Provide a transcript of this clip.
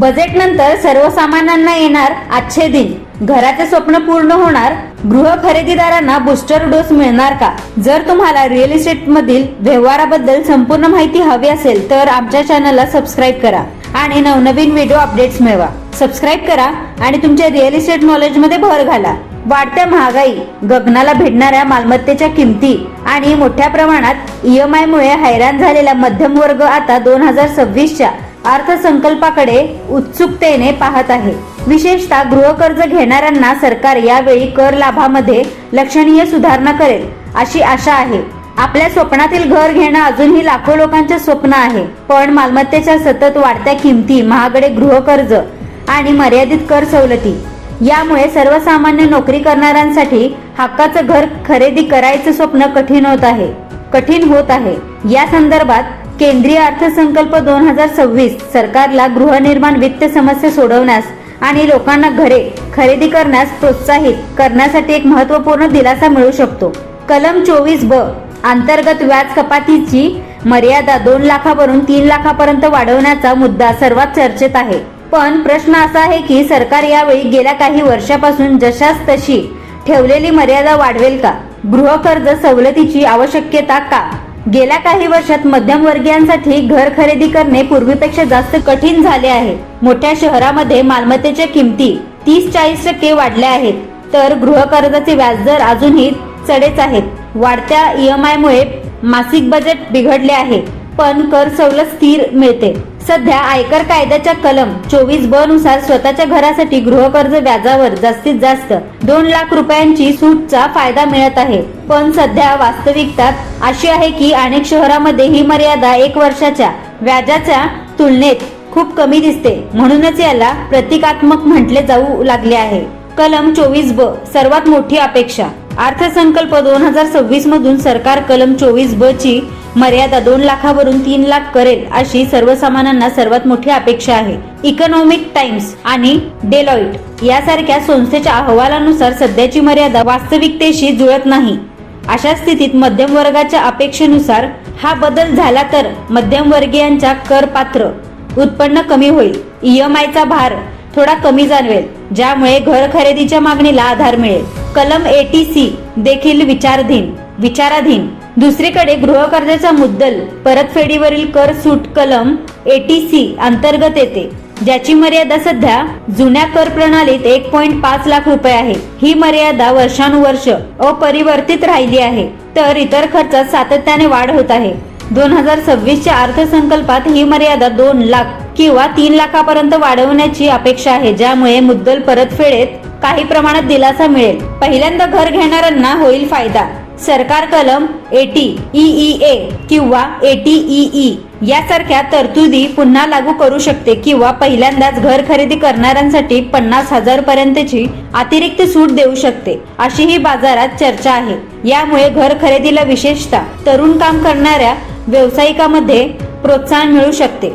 बजेटनंतर सर्वसामान्यांना येणार आजचे दिन. घराचे स्वप्न पूर्ण होणार. गृह खरेदीदारांना बूस्टर डोस मिळणार का? जर तुम्हाला रिअल इस्टेट मधील व्यवहाराबद्दल संपूर्ण माहिती हवी असेल तर आमच्या चॅनलला सबस्क्राईब करा आणि नवनवीन व्हिडिओ अपडेट्स मिळवा. सबस्क्राईब करा आणि तुमच्या रिअल इस्टेट नॉलेजमध्ये भर घाला. वाढत्या महागाई गगनाला भिडणाऱ्या मालमत्तेच्या किमती आणि मोठ्या प्रमाणात ईएमआय मुळे हैराण झालेला मध्यम वर्ग आता दोन हजार सव्वीसच्या. अर्थसंकल्पाकडे उत्सुकतेने पाहत आहे. विशेषतः गृहकर्ज घेणाऱ्यांना सरकार यावेळी कर लाभामध्ये लक्षणीय सुधारणा करेल अशी आशा आहे. आपल्या स्वप्नातील घर घेणं अजूनही लाखो लोकांचे स्वप्न आहे पण मालमत्तेच्या सतत वाढत्या किमती महागडे गृहकर्ज आणि मर्यादित कर सवलती यामुळे सर्वसामान्य नोकरी करणाऱ्यांसाठी हक्काचं घर खरेदी करायचं स्वप्न कठीण होत आहे कठीण होत आहे. या संदर्भात केंद्रीय अर्थसंकल्प दोन हजार सव्वीस सरकारला गृहनिर्माण वित्त समस्या सोडवण्यास आणि लोकांना घरे खरेदी करण्यास प्रोत्साहित करण्यासाठी एक महत्त्वपूर्ण दिलासा मिळू शकतो. कलम चोवीस ब अंतर्गत व्याज कपातीची मर्यादा दोन लाखावरून तीन लाखापर्यंत वाढवण्याचा मुद्दा सर्वात चर्चेत आहे. पण प्रश्न असा आहे की सरकार यावेळी गेल्या काही वर्षापासून जशास तशी ठेवलेली मर्यादा वाढवेल का? गृहकर्ज सवलतीची आवश्यकता का? गेल्या काही वर्षात मध्यमवर्गीयांसाठी घर खरेदी करणे पूर्वीपेक्षा जास्त कठीण झाले आहे. मोठ्या शहरामध्ये मालमत्तेच्या किमती तीस चाळीस टक्के वाढल्या आहेत. तर गृहकर्जाचे व्याजदर अजूनही चढेच आहेत. वाढत्या ईएमआय मुळे मासिक बजेट बिघडले आहे. पण कर सवलत स्थिर मिळते. सध्या आयकर कायद्याच्या कलम चोवीस ब नुसार स्वतःच्या घरासाठी गृहकर्ज व्याजावर जास्तीत जास्त दोन लाख रुपयांची सूटचा फायदा मिळत आहे. पण सध्या वास्तविकतात अशी आहे की अनेक शहरामध्ये ही मर्यादा एक वर्षाच्या व्याजाच्या तुलनेत खूप कमी दिसते. म्हणूनच याला प्रतिकात्मक म्हटले जाऊ लागले आहे. कलम चोवीस ब सर्वात मोठी अपेक्षा. अर्थसंकल्प दोन हजार सव्वीस मधून सरकार कलम चोवीस ब ची मर्यादा दोन लाखावरून तीन लाख करेल अशी सर्वसामान्यांना सर्वात मोठी अपेक्षा आहे. इकॉनॉमिक टाइम्स आणि डेलॉइट यासारख्या संस्थेच्या अहवालानुसार सध्याची मर्यादा वास्तविकतेशी जुळत नाही. अशा स्थितीत मध्यम वर्गाच्या अपेक्षेनुसार हा बदल झाला तर मध्यमवर्गीयांच्या करपात्र उत्पन्न कमी होईल. ईएमआयचा भार थोडा कमी जाणवेल ज्यामुळे घर खरेदीच्या मागणीला आधार मिळेल. कलम एटीसी देखील विचारधीन विचाराधीन. दुसरीकडे गृहकर्जाचा मुद्दल परतफेडीवरील कर सूट कलम एटीसी अंतर्गत येते. ज्याची मर्यादा सध्या जुन्या कर प्रणालीत एक पॉईंट पाच लाख रुपये आहे. ही मर्यादा वर्षानुवर्ष अपरिवर्तित राहिली आहे. तर इतर खर्चात सातत्याने वाढ होत आहे. दोन हजार सव्वीसच्या अर्थसंकल्पात ही मर्यादा दोन लाख किंवा तीन लाखापर्यंत वाढवण्याची अपेक्षा आहे ज्यामुळे मुद्दल परतफेडीत काही प्रमाणात दिलासा मिळेल. पहिल्यांदा घर घेणाऱ्यांना होईल फायदा. सरकार कलम एटी ए किंवा एटीईई यासारख्या तरतुदी पुन्हा लागू करू शकते किंवा पहिल्यांदाच घर खरेदी करणाऱ्यांसाठी पन्नास हजार पर्यंतची अतिरिक्त सूट देऊ शकते. अशी ही बाजारात चर्चा आहे. यामुळे घर खरेदीला विशेषतः तरुण काम करणाऱ्या व्यावसायिकामध्ये प्रोत्साहन मिळू शकते.